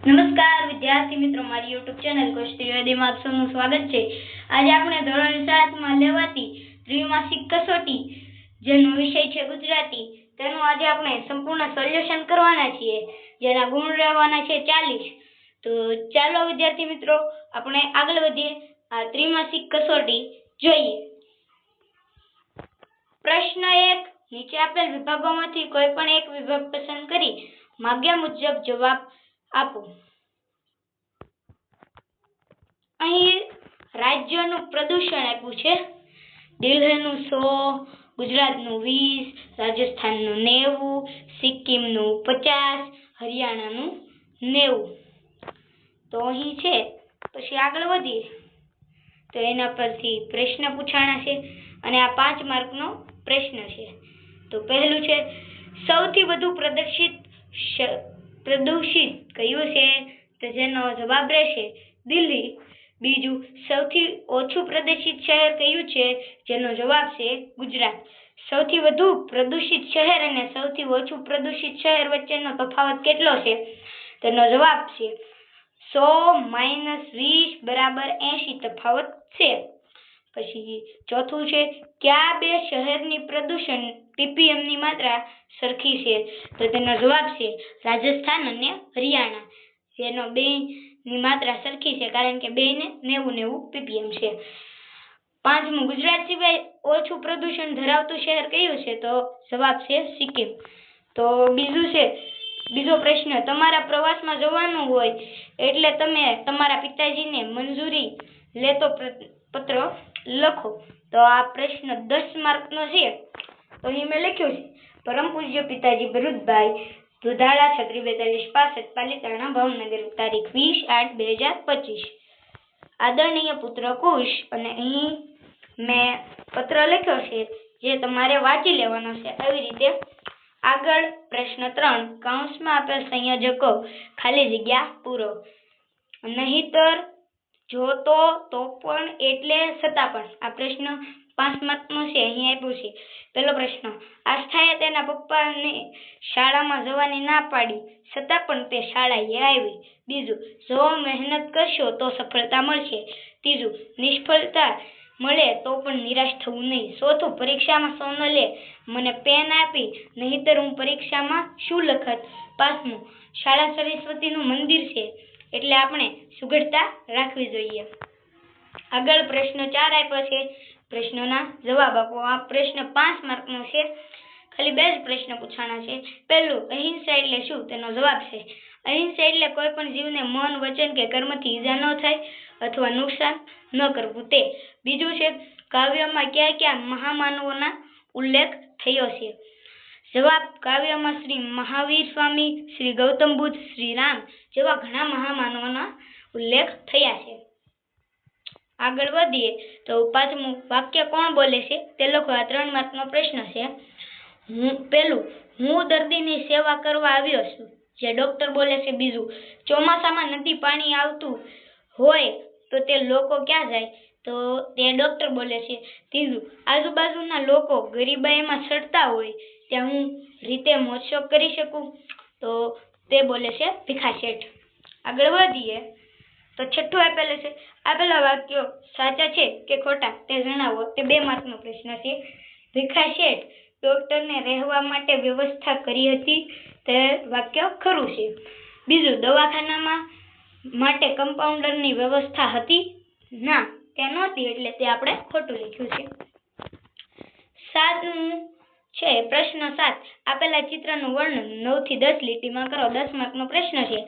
નમસ્કાર વિદ્યાર્થી મિત્રો, મારી યુટ્યુબ ચેનલ કુસ્તી આપ સૌનું સ્વાગત છે. આજે આપણે ધોરણ સાતમાં લેવાતી ત્રિમાસિક કસોટી, જેનો વિષય છે ગુજરાતી. તેનું આજે આપણે સંપૂર્ણ સોલ્યુશન કરવાના છીએ. જેના ગુણ રહેવાના છે ચાલીસ. તો ચાલો વિદ્યાર્થી મિત્રો, આપણે આગળ વધીએ. આ ત્રિમાસિક કસોટી જોઈએ. પ્રશ્ન એક, નીચે આપેલ વિભાગોમાંથી કોઈ પણ એક વિભાગ પસંદ કરી માગ્યા મુજબ જવાબ આપો. અહીં રાજ્યનું પ્રદૂષણ આપ્યું છે. દિલ્હીનું સો, ગુજરાતનું વીસ, રાજસ્થાનનું નેવું, સિક્કિમનું પચાસ, હરિયાણાનું નેવું. તો અહીં છે. પછી આગળ વધીએ. તો એના પરથી પ્રશ્ન પૂછાણા છે અને આ પાંચ માર્કનો પ્રશ્ન છે. તો પહેલું છે, સૌથી વધુ પ્રદર્શિત પ્રદૂષિત કયું છે તો જેનો જવાબ રહેશે દિલ્હી. બીજું સૌથી ઓછું પ્રદૂષિત શહેર કયું છે? જેનો જવાબ છે ગુજરાત. સૌથી વધુ પ્રદૂષિત શહેર અને સૌથી ઓછું પ્રદૂષિત શહેર વચ્ચેનો તફાવત કેટલો છે? તેનો જવાબ છે સો માઇનસ વીસ બરાબર એંશી તફાવત છે. પછી ચોથું છે, કયા બે શહેરની પ્રદૂષણ ppm ની માત્રા સરખી છે? તો તેનો જવાબ છે, રાજસ્થાન અને હરિયાણા. જેનો બે ની માત્રા સરખી છે, કારણ કે બેને નેવું નેવું ppm છે. પાંચમું, ગુજરાત સિવાય ઓછું પ્રદૂષણ ધરાવતું શહેર કયું છે? તો જવાબ છે, સિક્કિમ. તો બીજું છે, બીજો પ્રશ્ન, તમારા પ્રવાસમાં જવાનું હોય એટલે તમે તમારા પિતાજીને મંજૂરી લેતો પત્ર લખો. તો આ પ્રશ્ન દસ માર્કનો છે. તો અહીં મેં લખ્યું છે. પરમ પૂજ્ય પિતાજી ભરૂચભાઈ દુધાળા છત્રી બેતાલીસ પાસઠ પાલિતાણા ભાવનગર, તારીખ વીસ આઠ બે હજાર પચીસ. આદરણીય પુત્ર કુશ, અને અહીં મેં પત્ર લખ્યો છે જે તમારે વાંચી લેવાનો છે. આવી રીતે આગળ પ્રશ્ન ત્રણ, કૌંસમાં આપેલ સંયોજકો ખાલી જગ્યા પૂરો. નહીતર જો તો તો પણ એટલે છતાં પણ આ પ્રશ્ન પાંચ છે, અહીં આપ્યું છે. પહેલો પ્રશ્ન, આસ્થાએ તેના પપ્પાને શાળામાં જવાની ના પાડી, છતાં પણ તે શાળાએ આવી. બીજું, જો મહેનત કરશો તો સફળતા મળશે. ત્રીજું, નિષ્ફળતા મળે તો પણ નિરાશ થવું નહીં. ચોથું, પરીક્ષામાં સોનલે મને પેન આપી, નહીતર હું પરીક્ષામાં શું લખત? પાંચમું, શાળા સરસ્વતીનું મંદિર છે. એટલે આપણે સુઘડતા રાખવી જોઈએ. આગળ પ્રશ્ન ચાર આપ્યો છે. પ્રશ્નોના જવાબ આપો. આ પ્રશ્ન પાંચ માર્કનો છે. ખાલી બે જ પ્રશ્ન પૂછવાના છે. પહેલું, અહિંસા એટલે શું? તેનો જવાબ છે. અહિંસા એટલે કોઈ પણ જીવને મન, વચન કે કર્મથી ઈજા ન થાય અથવા નુકસાન ન કરવું તે. બીજું છે, કાવ્યમાં કયા કયા મહામાનવોના ઉલ્લેખ થયો છે? જવાબ કાવ્યમાં શ્રી મહાવીર સ્વામી, શ્રી ગૌતમ બુદ્ધ, શ્રી રામ જેવા ઘણા મહામાનવોના ઉલ્લેખ થયા છે. આગળ વધીએ તો પાંચમું વાક્ય કોણ બોલે છે? તે લખો, આ ત્રણ માર્કનો પ્રશ્ન છે. હું પેલું, હું દર્દીની સેવા કરવા આવ્યો છું. જે ડોક્ટર બોલે છે બીજું, ચોમાસામાં નદી પાણી આવતું હોય તો તે લોકો ક્યાં જાય? તો તે ડોક્ટર બોલે છે ત્રીજું આજુબાજુના લોકો ગરીબાઈમાં સડતા હોય, ત્યાં હું રીતે મોજશોખ કરી શકું? તો તે બોલે છે, ભીખા શેઠ, આગળ વધીએ. તો છઠ્ઠું આપેલું છે આપેલા વાક્યો સાચા છે કે ખોટા તે જણાવો, તે બે માર્કનો પ્રશ્ન છે. ભીખા શેઠ ડોક્ટરને રહેવા માટે વ્યવસ્થા કરી હતી, તે વાક્ય ખરું છે. બીજું, દવાખાનામાં માટે કમ્પાઉન્ડરની વ્યવસ્થા હતી? ના તે નહોતી એટલે તે આપણે ખોટું લખ્યું છે. સાતમું છે, પ્રશ્ન સાત. આપેલા ચિત્રનું વર્ણન નવથી દસ લીટીમાં કરો. દસ માર્કનો પ્રશ્ન છે.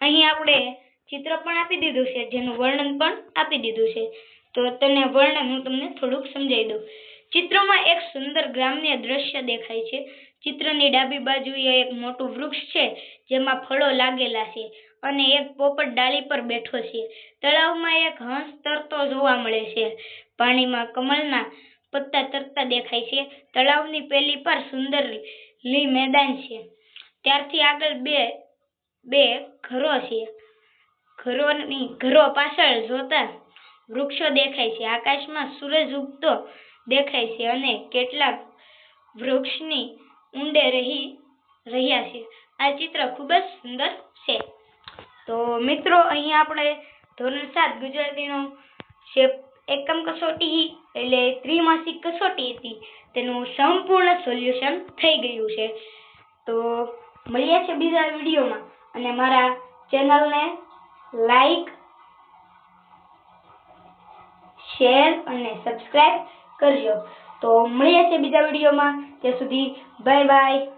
અહીં આપણે ચિત્ર પણ આપી દીધું છે. જેનું વર્ણન પણ આપી દીધું છે. તો તને વર્ણન હું તમને થોડુંક સમજાવી દઉં. ચિત્રમાં એક સુંદર ગ્રામ્ય દ્રશ્ય દેખાય છે. ચિત્રની ડાબી બાજુએ એક મોટું વૃક્ષ છે, જેમાં ફળો લાગેલા છે અને એક પોપટ ડાળી પર બેઠો છે. તળાવમાં એક હંસ તરતો જોવા મળે છે. પાણીમાં કમળના પત્તા તરતા દેખાય છે. તળાવની પેલી પર સુંદર લી મેદાન છે. ત્યારથી આગળ બે બે ઘરો છે. ઘરોની ઘરો પાછળ જોતા વૃક્ષો દેખાય છે. આકાશમાં સૂરજ ઉગતો દેખાય છે અને કેટલાક વૃક્ષની ઊંડે રહી, રહ્યા છે. આ ચિત્ર ખૂબ જ સુંદર છે. તો મિત્રો અહીં આપણે ધોરણ સાત ગુજરાતીનો એકમ કસોટી એટલે ત્રિમાસિક કસોટી હતી. તેનું સંપૂર્ણ સોલ્યુશન થઈ ગયું છે. તો મળીએ છે બીજા વિડીયોમાં. અને મારા ચેનલને લાઈક, શેર અને સબસ્ક્રાઇબ કરજો. તો મળીએ છીએ બીજા વિડીયોમાં. ત્યાં સુધી બાય બાય